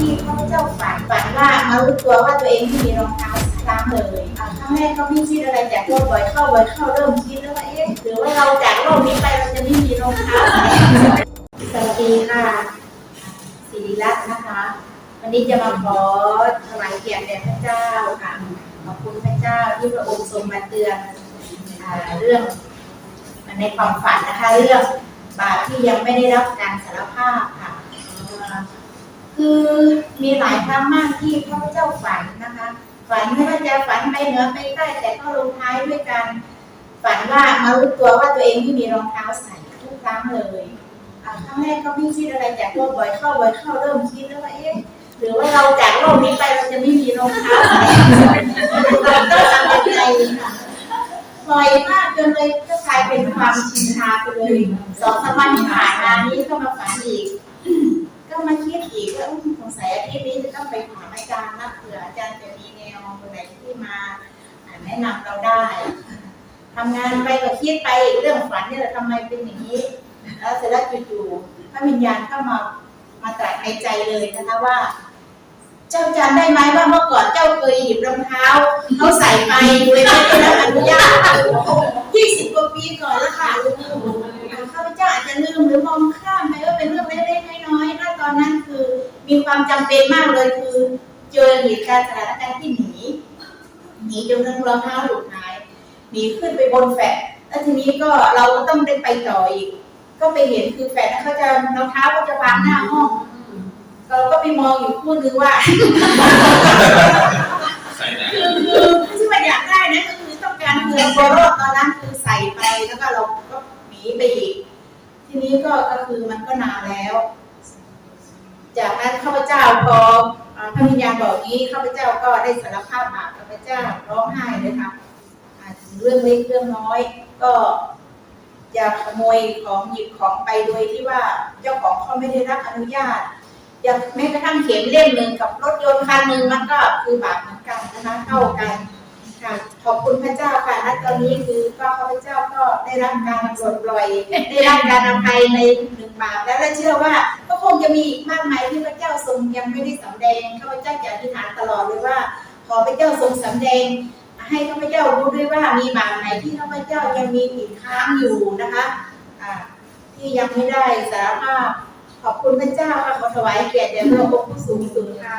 ที่ข้าพเจ้าฝันฝันว่ามารู้ตัวว่าตัวเองไม่มีรองเท้าซ้ำเลยอะครั้งแรกก็ไม่คิดอะไรจากโลกบ่อยเข้าบ่อยเข้าเริ่มคิดแล้วว่าเอ๊ะหรือว่าเราจากโลกนี้ไปเราจะไม่มีรองเท้าสวัสดีค่ะศิริรัตน์นะคะ วันนี้จะมาขอถวายเกียรติแด่พระเจ้าค่ะขอบคุณพระเจ้าที่พระองค์ทรงมาเตือนเรื่องในความฝันนะคะ เรื่องบาปที่ยังไม่ได้รับการสารภาพ คือมีหลายครั้งมากที่พระเจ้าฝันนะคะ ฝันไม่ว่าจะฝันไปเหนือไปใต้แต่ก็ลงท้ายด้วยการฝันว่ามารู้ตัวว่าตัวเองไม่มีรองเท้าใส่ทุกครั้งเลยอ่าครั้งแรกก็ไม่คิดอะไรจากโลกบ่อยเข้าบ่อยเข้าเริ่มคิดแล้วว่าเอ๊ะหรือว่าเราจากโลกนี้ไปเราจะไม่มีรองเท้าใส่เราต้องทำยังไงค่ะ่อยมากจนเลยก็กลายเป็นความชินชาไปเลยสองสามวันที่ผ่านมานี้ก็มาฝันอีก อีกว่าสงสัยอาทิตย์นี้จะต้องไปถามอาจารย์นะเผื่ออาจารย์จะมีแนวไหนที่มาแนะนำเราได้ทำงานไปก็คิดไปเรื่องฝันเนี่ยทำไมเป็นอย่างนี้ แล้วเสร็จแล้วจู่ๆพระวิญญาณเข้ามามาตรัสในใจเลยนะคะว่า เจ้าจำได้ไหมว่าเมื่อก่อนเจ้าเคยหยิบรองเท้าเขาใส่ไปโดยไม่ได้รับอนุญาตยี่สิบกว่าปีก่อนแล้วค่ะข้าพเจ้าอาจจะลืมหรือมองข้ามไปว่าเป็นเรื่องเล็กๆน้อยๆถ้าตอนนั้น มีความจำเป็นมากเลยคือ เจอเหตุการณ์สถานการณ์ที่หนีหนีจนทั้งรองเท้าหลุดหายหนีขึ้นไปบนแฟลตแล้วทีนี้ก็เราก็ต้องได้ไปต่ออีก ก็ไปเห็นคือแฟลตนั้นเขาจะรองเท้าเขาจะวางหน้าห้องเราก็ไปมองอยู่คู่นึงว่าใส่ไหนคือคือที่มันอยากได้นะก็คือต้องการคือโบโรตอนนั้นคือใส่ไปแล้วก็เราก็หนีไปอีก ทีนี้ก็ก็คือมันก็นานแล้ว จากนั้นข้าพเจ้าพอพระวิญญาณบอกนี้ข้าพเจ้าก็ได้สารภาพบาปข้าพเจ้าร้องไห้เลยค่ะเรื่องเล็กเรื่องน้อย ก็อย่าขโมยของหยิบของไปโดยที่ว่าเจ้าของเขาไม่ได้รับอนุญาต อย่างแม้กระทั่งเข็มเล่มหนึ่งกับรถยนต์คันหนึ่งมันก็คือบาปเหมือนกันนะคะเท่ากันค่ะขอบคุณพระเจ้าค่ะณตอนนี้คือก็ข้าพเจ้าก็ได้รับการปลดปล่อยได้รับการอภัยในหนึ่งบาปแล้วและเชื่อว่า งจะมีอีกมากมายที่พระเจ้าทรงยังไม่ได้สำแดงข้าพเจ้าจะอธิษฐานตลอดเลยว่า ขอพระเจ้าทรงสำแดง ให้ข้าพเจ้ารู้ด้วยว่ามีบางไหนที่ข้าพเจ้ายังมีติดค้างอยู่นะคะที่ยังไม่ได้สารภาพขอบคุณพระเจ้าค่ะขอถวายเกียรติแด่พระองค์ผู้สูงสุดค่ะ